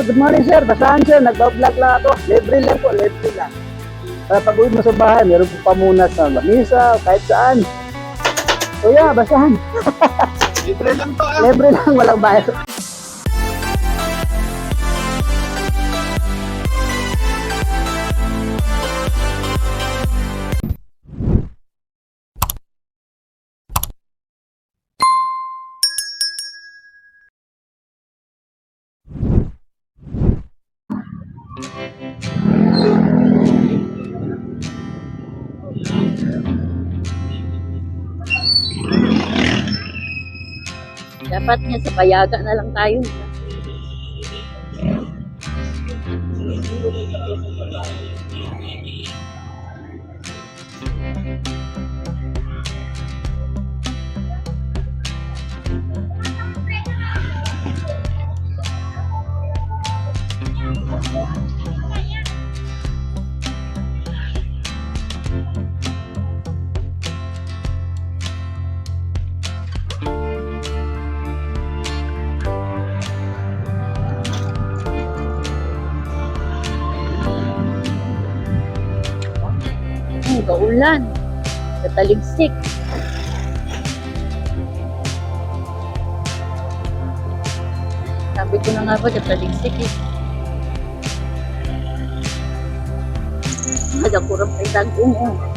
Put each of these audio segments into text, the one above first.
sir. Good morning, sir. Basahan, sir. Nagbablog lang ako. Libre lang po, libre lang. Para pag uwi mo sa bahay, meron po pamunas sa lamisa, kahit saan. Kuya, basahan. Libre lang to ah. Libre lang, walang bayad. Dapat nga sa payaga na lang tayo. Hmm, kaulan. Kataligsik. Sabi ko na nga ba, kataligsik eh. Nagakurang ay tagong oh.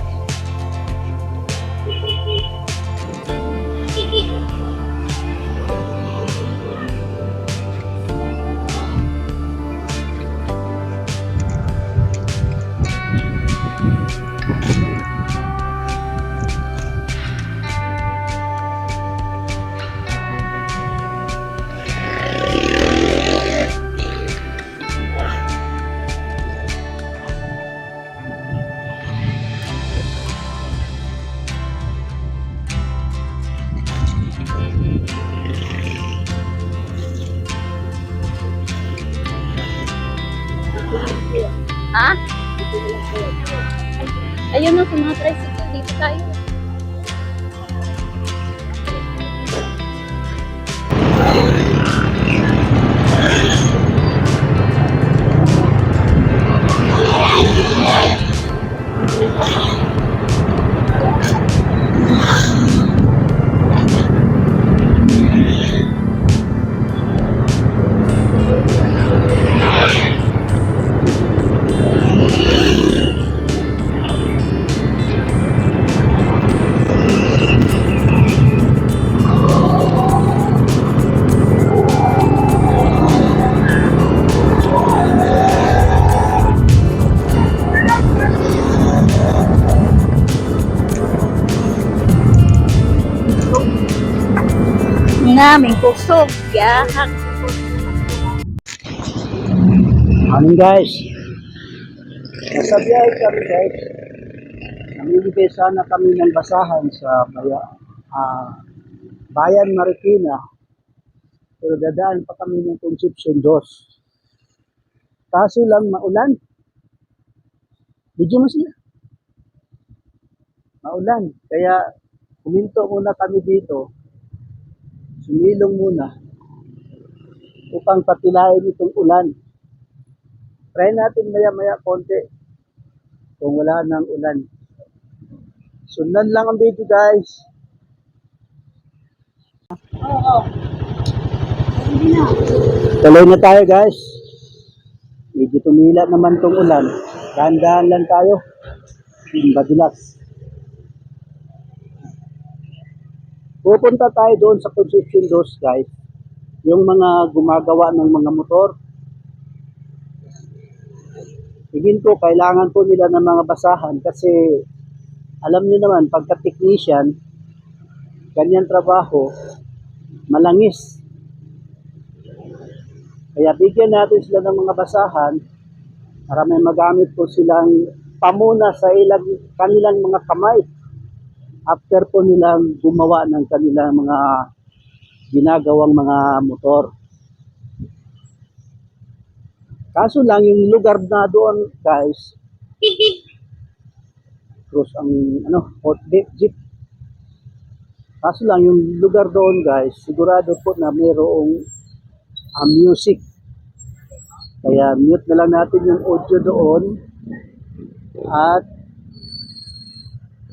Naming kusog, yahak. Morning, guys. Nasa biyahe kami, guys. Namimigay sana kami ng basahan sa baya, ah, Bayan Marikina. Pero dadaan pa kami ng Concepcion 2. Kaso lang maulan. Medyo mo sila. Maulan. Kaya huminto muna kami dito. Sumilong muna upang patilayin itong ulan. Try natin maya-maya konti kung wala nang ulan. Sundan lang ang video guys. Tuloy na tayo guys. Medyo tumila naman tong ulan. Dahan-dahan lang tayo. Badilas. Pupunta tayo doon sa Concepcion 2 guys. Yung mga gumagawa ng mga motor. Tingin ko, kailangan po nila ng mga basahan kasi alam niyo naman, pagka technician, ganyan trabaho, malangis. Kaya bigyan natin sila ng mga basahan para may magamit po silang pamuna sa ilang kanilang mga kamay after po nilang gumawa ng kanilang mga ginagawang mga motor. Kaso lang yung lugar na doon, guys, cross ang ano, hot jeep. Kaso lang yung lugar doon, guys, sigurado po na mayroong ah, music. Kaya mute na lang natin yung audio doon at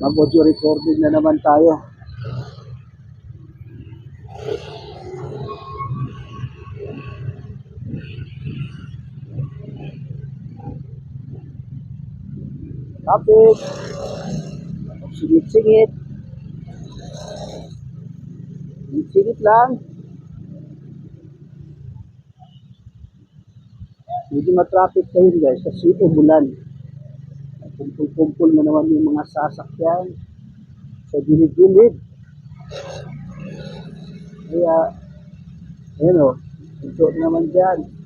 mag-audio recording na naman tayo. Topic. Singit-singit. Singit lang. Medyo matraffic kayo guys kasi umulan. Kumpul-kumpul na naman yung mga sasakyan sa gilid-gilid. Kaya, ayun o, ito naman dyan.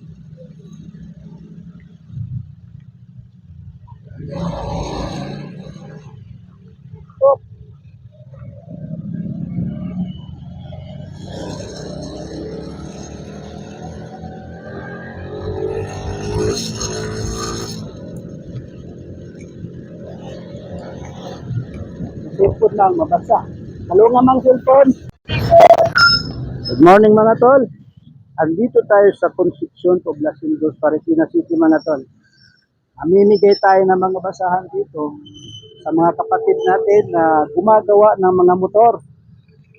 Lang, mabasa. Halo nga mang cellphone. Good morning mga tol. Andito tayo sa Constitution, Poblacion dos, Marikina City mga tol. Amimigay tayo ng mga basahan dito sa mga kapatid natin na gumagawa ng mga motor.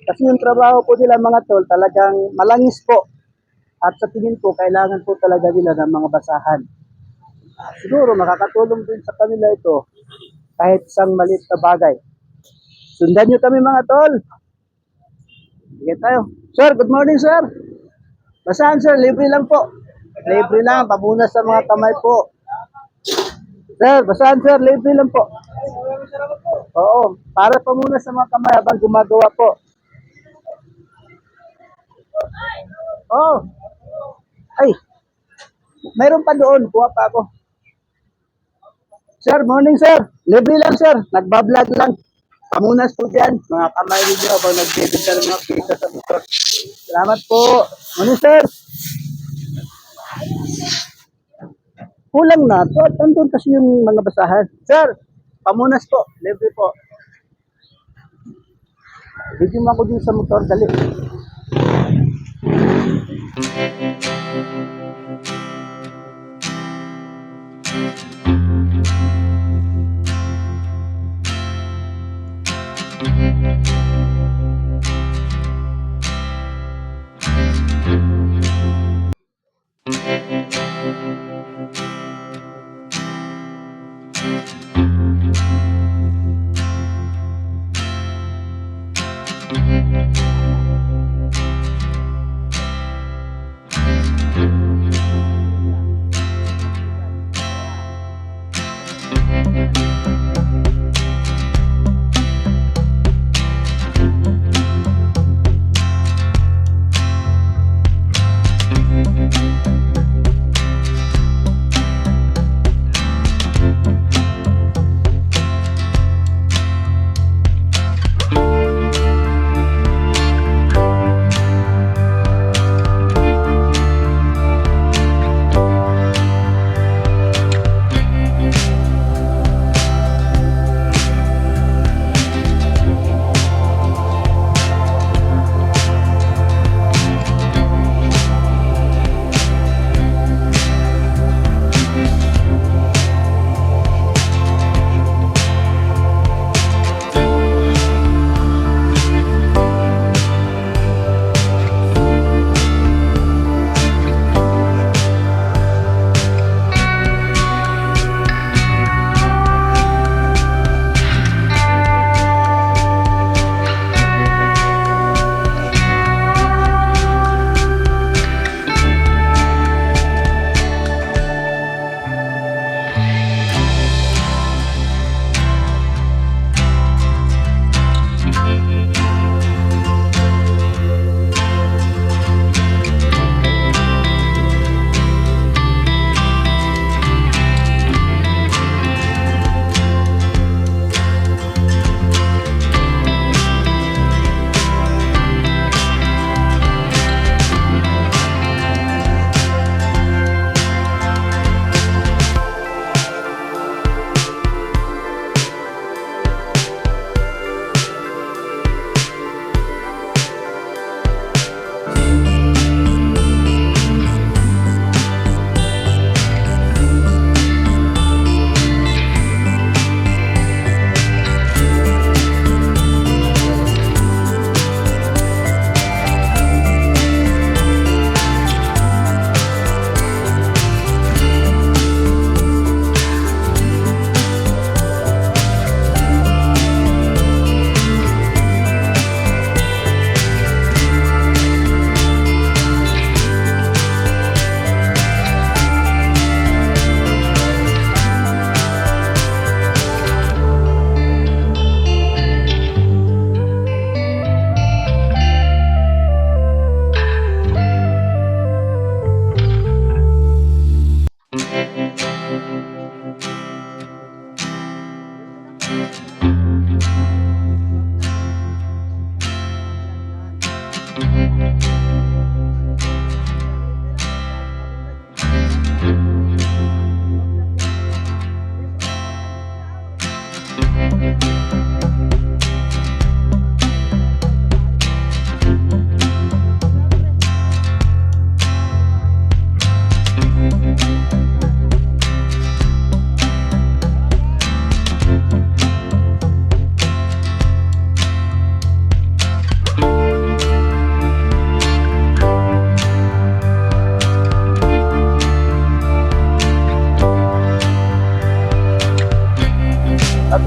Kasi yung trabaho po nila mga tol talagang malangis po. At sa tingin ko, kailangan po talaga nila ng mga basahan. Ah, Siguro makakatulong din sa kanila ito kahit isang maliit na bagay. Sundan nyo kami mga tol. Sige tayo. Sir, good morning sir. Basahan sir, libre lang po. Libre lang, pabunas sa mga kamay po. Sir, basahan sir, libre lang po. Oo, para pamunas sa mga kamay habang gumagawa po. Oh. Ay. Mayroon pa doon, kuha pa ako. Sir, morning sir. Libre lang sir. Nagbablog lang. Pamunas po dyan, mga kamay ninyo habang nagbibig ka ng mga pizza sa motor. Salamat po. Morning, sir. Kulang na to at andun kasi yung mga basahan. Sir, pamunas po. Libre po. Bigyan mo ako dun sa motor, dali.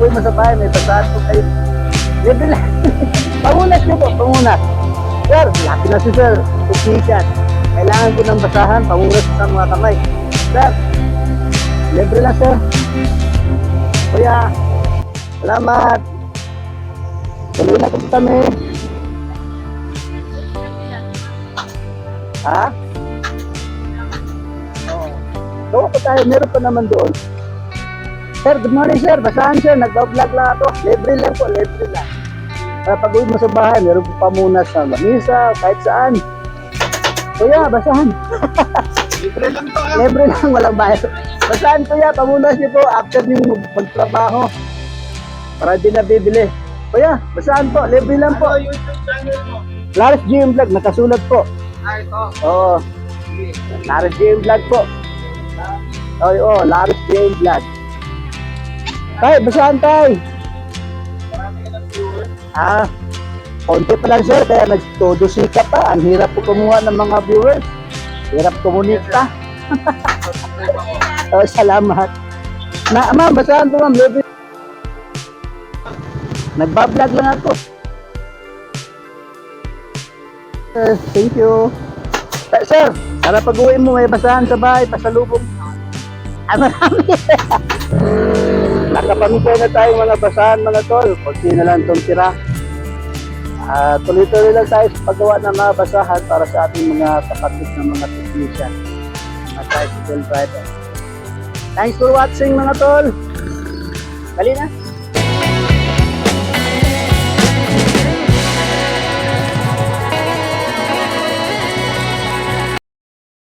Pag-uwi mo sa bahay, may basahan po kayo. Libre lang. pangunas niyo po, pangunas. Sir, laki na si sir. Technician. Kailangan ko ng basahan, pangunas sa mga kamay. Sir, libre lang sir. Kuya, salamat. Tuloy na po kami. Ha? Oo. Gawa pa tayo, meron pa naman doon. Sir, good morning sir. Basahan sir, nagbablog lang ako. Libre lang po, libre lang. Para pag uwi mo sa bahay, meron po pamunas sa lamisa, kahit saan. Kuya, basahan. Libre lang to ah. Libre lang, walang bayad. Basahan kuya, pamunas niyo po after niyo magtrabaho. Para di na bibili. Kuya, basahan po, libre lang po. Ano YouTube channel mo? Laris GM Vlog, nakasulat po. Ah, ito. Oo. Laris GM Vlog po. Oo, oo, Laris GM Vlog. Tay, basahan tay. Ah, konti pa lang sir, kaya nagtodo sika pa. Ang hirap po kumuha ng mga viewers. Hirap kumunita. oh, salamat. Na, ma'am, basahan po ma'am. Nagbablog lang ako. Sir, thank you. Sir, para pag uwi mo, may basahan sa bahay, pasalubong. Ah, marami. Nakapamigay na tayo mga basahan mga tol. Kunti na lang itong tira. Ah, tuloy-tuloy lang tayo sa paggawa ng mga basahan para sa ating mga kapatid ng mga technician. Mga tricycle driver. Thanks for watching mga tol. Dali na.